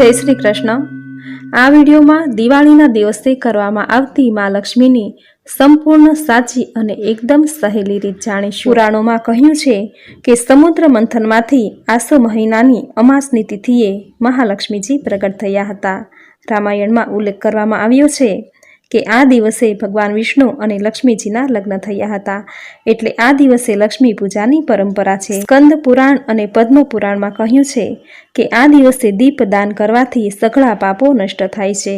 જય શ્રી કૃષ્ણ. આ વિડીયોમાં દિવાળીના દિવસે કરવામાં આવતી મા લક્ષ્મીની સંપૂર્ણ સાચી અને એકદમ સહેલી રીત જાણીશું. પુરાણોમાં કહ્યું છે કે સમુદ્ર મંથનમાંથી આસો મહિનાની અમાસની તિથિએ મહાલક્ષ્મીજી પ્રગટ થયા હતા. રામાયણમાં ઉલ્લેખ કરવામાં આવ્યો છે કે આ દિવસે ભગવાન વિષ્ણુ અને લક્ષ્મીજીના લગ્ન થયા હતા. એટલે આ દિવસે લક્ષ્મી પૂજાની પરંપરા છે. સ્કંદ પુરાણ અને પદ્મ પુરાણમાં કહ્યું છે કે આ દિવસે દીપદાન કરવાથી સઘળા પાપો નષ્ટ થાય છે.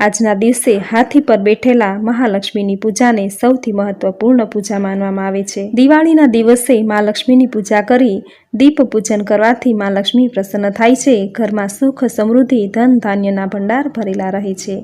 આજના દિવસે હાથી પર બેઠેલા મહાલક્ષ્મીની પૂજાને સૌથી મહત્વપૂર્ણ પૂજા માનવામાં આવે છે. દિવાળીના દિવસે મા લક્ષ્મીની પૂજા કરી દીપ પૂજન કરવાથી મા લક્ષ્મી પ્રસન્ન થાય છે. ઘરમાં સુખ સમૃદ્ધિ, ધન ધાન્યના ભંડાર ભરેલા રહે છે.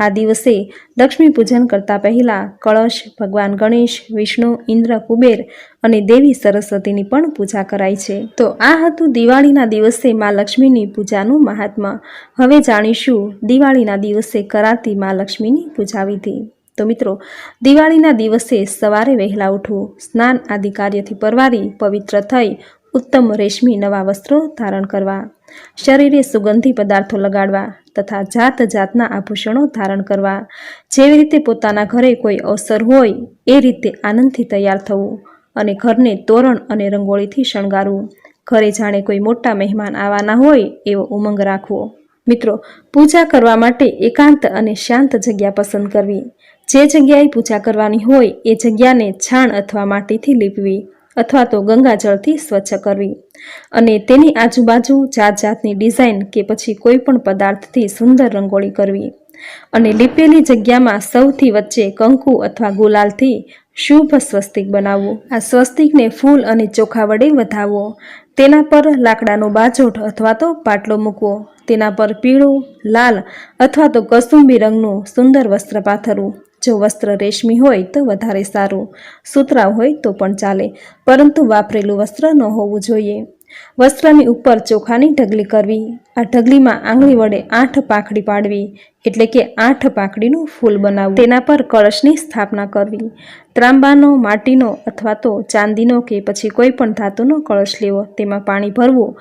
આ દિવસે લક્ષ્મી પૂજન કરતા પહેલા કળશ, ભગવાન ગણેશ, વિષ્ણુ, ઇન્દ્ર, કુબેર અને દેવી સરસ્વતીની પણ પૂજા કરાય છે. તો આ હતું દિવાળીના દિવસે મા લક્ષ્મીની પૂજાનું મહાત્મા. હવે જાણીશું દિવાળીના દિવસે કરાતી મા લક્ષ્મીની પૂજા વિધિ. તો મિત્રો, દિવાળીના દિવસે સવારે વહેલા ઉઠવું, સ્નાન આદિ કાર્યથી પરવારી, પવિત્ર થઈ, ઉત્તમ રેશમી નવા વસ્ત્રો ધારણ કરવા, શરીરે સુગંધી પદાર્થો લગાડવા તથા જાત જાતના આભૂષણો ધારણ કરવા. જેવી રીતે પોતાના ઘરે કોઈ અવસર હોય, એ રીતે આનંદથી તૈયાર થવું અને ઘરને તોરણ અને રંગોળીથી શણગારવું. ઘરે જાણે કોઈ મોટા મહેમાન આવવાના હોય, એવો ઉમંગ રાખવો. મિત્રો, પૂજા કરવા માટે એકાંત અને શાંત જગ્યા પસંદ કરવી. જે જગ્યાએ પૂજા કરવાની હોય, એ જગ્યાને છાણ અથવા માટીથી લીપવી. અથવા તો ગંગાજળથી સ્વચ્છ કરવી. અને તેની આજુબાજુ જાત જાતની ડિઝાઇન કે પછી કોઈ પણ પદાર્થથી સુંદર રંગોળી કરવી. અને લીપેલી જગ્યામાં સૌથી વચ્ચે કંકુ અથવા ગુલાલથી શુભ સ્વસ્તિક બનાવવું. આ સ્વસ્તિકને ફૂલ અને ચોખા વડે વધાવો. તેના પર લાકડાનો બાજોઠ અથવા તો પાટલો મૂકવો. તેના પર પીળું, લાલ અથવા તો કસુંબી રંગનું સુંદર વસ્ત્ર પાથરવું. જો વસ્ત્ર રેશમી હોય તો વધારે સારું. સુતરાવ હોય તો પણ ચાલે. પરંતુ વાપરેલું વસ્ત્ર ન હોવું જોઈએ. વસ્ત્રની ઉપર ચોખાની ઢગલી કરવી. આ ઢગલીમાં આંગળી વડે આઠ પાખડી પાડવી, એટલે કે આઠ પાખડીનું ફૂલ બનાવવું. તેના પર કળશની સ્થાપના કરવી. ત્રાંબાનો, માટીનો અથવા તો ચાંદીનો કે પછી કોઈ પણ ધાતુનો કળશ લેવો. તેમાં પાણી ભરવું,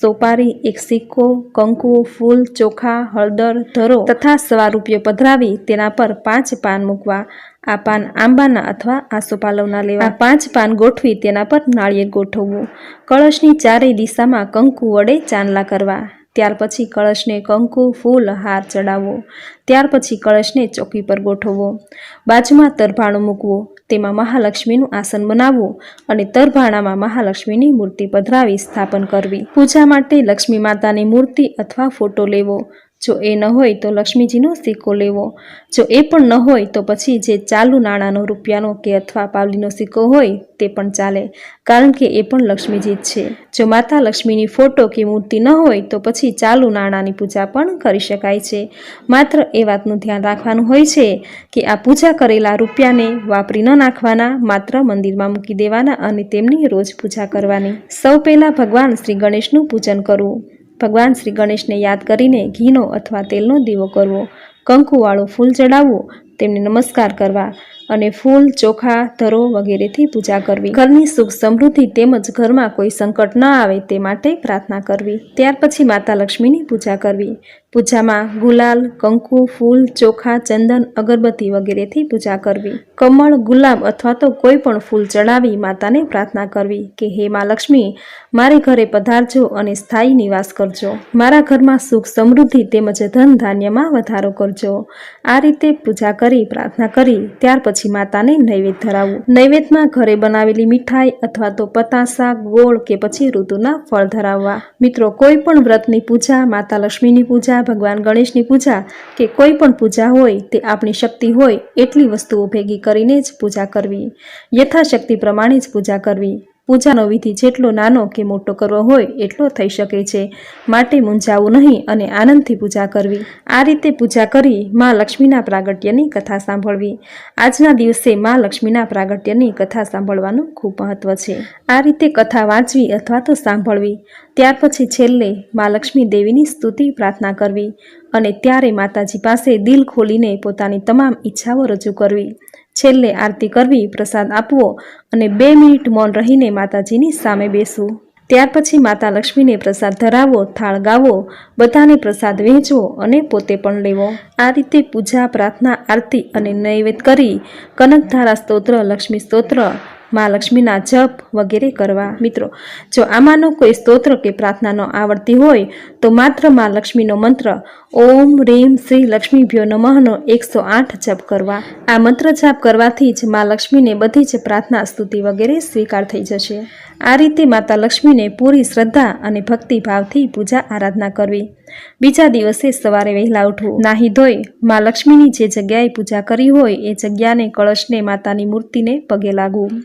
સોપારી, એક સિક્કો, કંકુ, ફૂલ, ચોખા, હળદર, ધરો તથા સવા રૂપિયો પધરાવી તેના પર પાંચ પાન મૂકવા. આ પાન આંબાના અથવા આસોપાલવના લેવા. પાંચ પાન ગોઠવી તેના પર નાળિયેર ગોઠવવું. કળશની ચારેય દિશામાં કંકુ વડે ચાંદલા કરવા. ત્યાર પછી કળશને કંકુ, ફૂલ, હાર ચડાવવો. ત્યાર પછી કળશને ચોકી પર ગોઠવવો. બાજુમાં તરભાણું મૂકવું. તેમાં મહાલક્ષ્મીનું આસન બનાવવું અને તરભાણામાં મહાલક્ષ્મીની મૂર્તિ પધરાવી સ્થાપન કરવી. પૂજા માટે લક્ષ્મી માતાની મૂર્તિ અથવા ફોટો લેવો. જો એ ન હોય તો લક્ષ્મીજીનો સિક્કો લેવો. જો એ પણ ન હોય તો પછી જે ચાલુ નાણાંનો રૂપિયાનો કે અથવા પાવલીનો સિક્કો હોય તે પણ ચાલે, કારણ કે એ પણ લક્ષ્મીજી જ છે. જો માતા લક્ષ્મીની ફોટો કે મૂર્તિ ન હોય તો પછી ચાલુ નાણાંની પૂજા પણ કરી શકાય છે. માત્ર એ વાતનું ધ્યાન રાખવાનું હોય છે કે આ પૂજા કરેલા રૂપિયાને વાપરી ન નાખવાના, માત્ર મંદિરમાં મૂકી દેવાના અને તેમની રોજ પૂજા કરવાની. સૌ પહેલાં ભગવાન શ્રી ગણેશનું પૂજન કરવું. ભગવાન શ્રી ગણેશને યાદ કરીને ઘીનો અથવા તેલનો દીવો કરવો, કંકુવાળું ફૂલ ચડાવવું, તેમને નમસ્કાર કરવા અને ફૂલ, ચોખા, ધરો વગેરેથી પૂજા કરવી. ઘરની સુખ સમૃદ્ધિ તેમજ ઘરમાં કોઈ સંકટ ન આવે તે માટે પ્રાર્થના કરવી. ત્યાર પછી માતા લક્ષ્મીની પૂજા કરવી. પૂજામાં ગુલાલ, કંકુ, ફૂલ, ચોખા, ચંદન, અગરબત્તી વગેરેથી પૂજા કરવી. કમળ, ગુલાબ અથવા તો કોઈ પણ ફૂલ ચડાવી માતાને પ્રાર્થના કરવી કે, હે મા લક્ષ્મી, મારે ઘરે પધારજો અને સ્થાયી નિવાસ કરજો. મારા ઘરમાં સુખ સમૃદ્ધિ તેમજ ધન ધાન્યમાં વધારો કરજો. આ રીતે પૂજા કરી, પ્રાર્થના કરી, ત્યાર પછી માતાને નૈવેદ્ય ધરાવવું નૈવેદ્યમાં ઘરે બનાવેલી મીઠાઈ અથવા તો પતાસા, ગોળ કે પછી ઋતુના ફળ ધરાવવા. મિત્રો, કોઈ પણ વ્રતની પૂજા, માતા લક્ષ્મીની પૂજા ભગવાન ગણેશની પૂજા કે કોઈ પણ પૂજા હોય તે આપણી શક્તિ હોય એટલી વસ્તુઓ ભેગી કરીને જ પૂજા કરવી. યથાશક્તિ પ્રમાણે જ પૂજા કરવી. પૂજાનો વિધિ જેટલો નાનો કે મોટો કરવો હોય, એટલો થઈ શકે છે. માટે મૂંઝાવું નહીં અને આનંદથી પૂજા કરવી. આ રીતે પૂજા કરી માં લક્ષ્મીના પ્રાગટ્યની કથા સાંભળવી. આજના દિવસે માં લક્ષ્મીના પ્રાગટ્યની કથા સાંભળવાનું ખૂબ મહત્વ છે. આ રીતે કથા વાંચવી અથવા તો સાંભળવી. ત્યાર પછી છેલ્લે માં લક્ષ્મી દેવીની સ્તુતિ પ્રાર્થના કરવી અને ત્યારે માતાજી પાસે દિલ ખોલીને પોતાની તમામ ઈચ્છાઓ રજૂ કરવી. છેલ્લે આરતી કરવી, પ્રસાદ આપવો અને બે મિનિટ મૌન રહીને માતાજીની સામે બેસવું. ત્યાર પછી માતા લક્ષ્મીને પ્રસાદ ધરાવો, થાળ ગાવો, બધાને પ્રસાદ વહેંચવો અને પોતે પણ લેવો. આ રીતે પૂજા, પ્રાર્થના, આરતી અને નૈવેદ્ય કરી કનકધારા સ્તોત્ર, લક્ષ્મી સ્તોત્ર મા લક્ષ્મીના જપ વગેરે કરવા. મિત્રો, જો આમાંનો કોઈ સ્તોત્ર કે પ્રાર્થનાનો આવડતી હોય, તો માત્ર મા લક્ષ્મીનો મંત્ર, ઓમ રેમ શ્રી લક્ષ્મીભ્યો નમઃનો એકસો આઠ જપ કરવા. આ મંત્ર જાપ કરવાથી જ મા લક્ષ્મીને બધી જ પ્રાર્થના, સ્તુતિ વગેરે સ્વીકાર થઈ જશે. આ રીતે માતા લક્ષ્મીને પૂરી શ્રદ્ધા અને ભક્તિભાવથી પૂજા આરાધના કરવી. બીજા દિવસે સવારે વહેલા ઉઠવું. નાહી ધોઈ મા લક્ષ્મીની જે જગ્યાએ પૂજા કરી હોય એ જગ્યાને કળશને માતાની મૂર્તિને પગે લાગવું.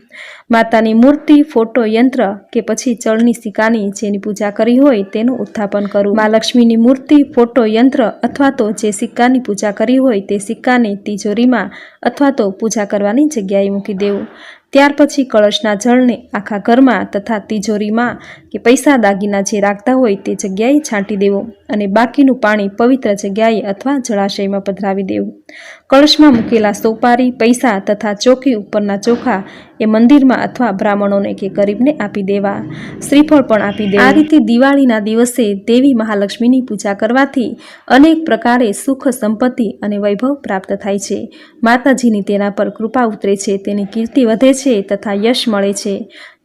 માતાની મૂર્તિ, ફોટો, યંત્ર કે પછી ચળની સિક્કાની જેની પૂજા કરી હોય તેનું ઉત્થાપન કરવું. મા લક્ષ્મીની મૂર્તિ, ફોટો, યંત્ર અથવા તો જે સિક્કાની પૂજા કરી હોય તે સિક્કાને તિજોરીમાં અથવા તો પૂજા કરવાની જગ્યાએ મૂકી દેવું. ત્યાર પછી કળશના જળને આખા ઘરમાં તથા તિજોરીમાં કે પૈસા દાગીના જે રાખતા હોય તે જગ્યાએ છાંટી દેવો અને બાકીનું પાણી પવિત્ર જગ્યાએ અથવા જળાશયમાં પધરાવી દેવું. કળશમાં મૂકેલા સોપારી, પૈસા તથા ચોકી ઉપરના ચોખા એ મંદિરમાં અથવા બ્રાહ્મણોને કે ગરીબને આપી દેવા. શ્રીફળ પણ આપી દેવા. આ રીતે દિવાળીના દિવસે દેવી મહાલક્ષ્મીની પૂજા કરવાથી અનેક પ્રકારે સુખ, સંપત્તિ અને વૈભવ પ્રાપ્ત થાય છે. માતાજીની તેના પર કૃપા ઉતરે છે, તેની કીર્તિ વધે છે તથા યશ મળે છે.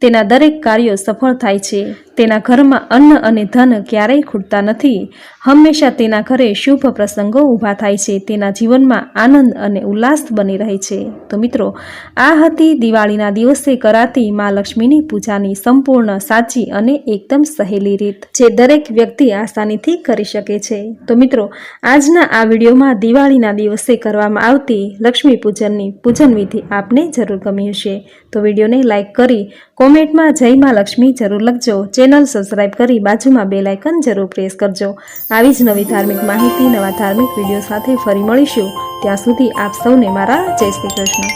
તેના દરેક કાર્યો સફળ થાય છે. તેના ઘરમાં અન્ન અને ધન ક્યારેય ખૂટતા નથી. હંમેશા તેના ઘરે શુભ પ્રસંગો ઊભા થાય છે. તેના જીવનમાં આનંદ અને ઉલ્લાસ બની રહે છે. તો મિત્રો, આ હતી દિવાળીના દિવસે કરાતી મા લક્ષ્મીની પૂજાની સંપૂર્ણ સાચી અને એકદમ સહેલી રીત, જે દરેક વ્યક્તિ આસાનીથી કરી શકે છે. તો મિત્રો, આજના આ વિડીયોમાં દિવાળીના દિવસે કરવામાં આવતી લક્ષ્મી પૂજનની પૂજન વિધિ આપને જરૂર ગમી હશે. તો વિડીયોને લાઇક કરી કોમેન્ટમાં જય માં લક્ષ્મી, જરૂર લખજો. ચેનલ સબસ્ક્રાઇબ કરી બાજુમાં બે લાઇકન જરૂર પ્રેસ કરજો. આવી જ નવી ધાર્મિક માહિતી, નવા ધાર્મિક વીડિયો સાથે ફરી મળીશું. ત્યાં સુધી આપ સૌને મારા જય શ્રી કૃષ્ણ.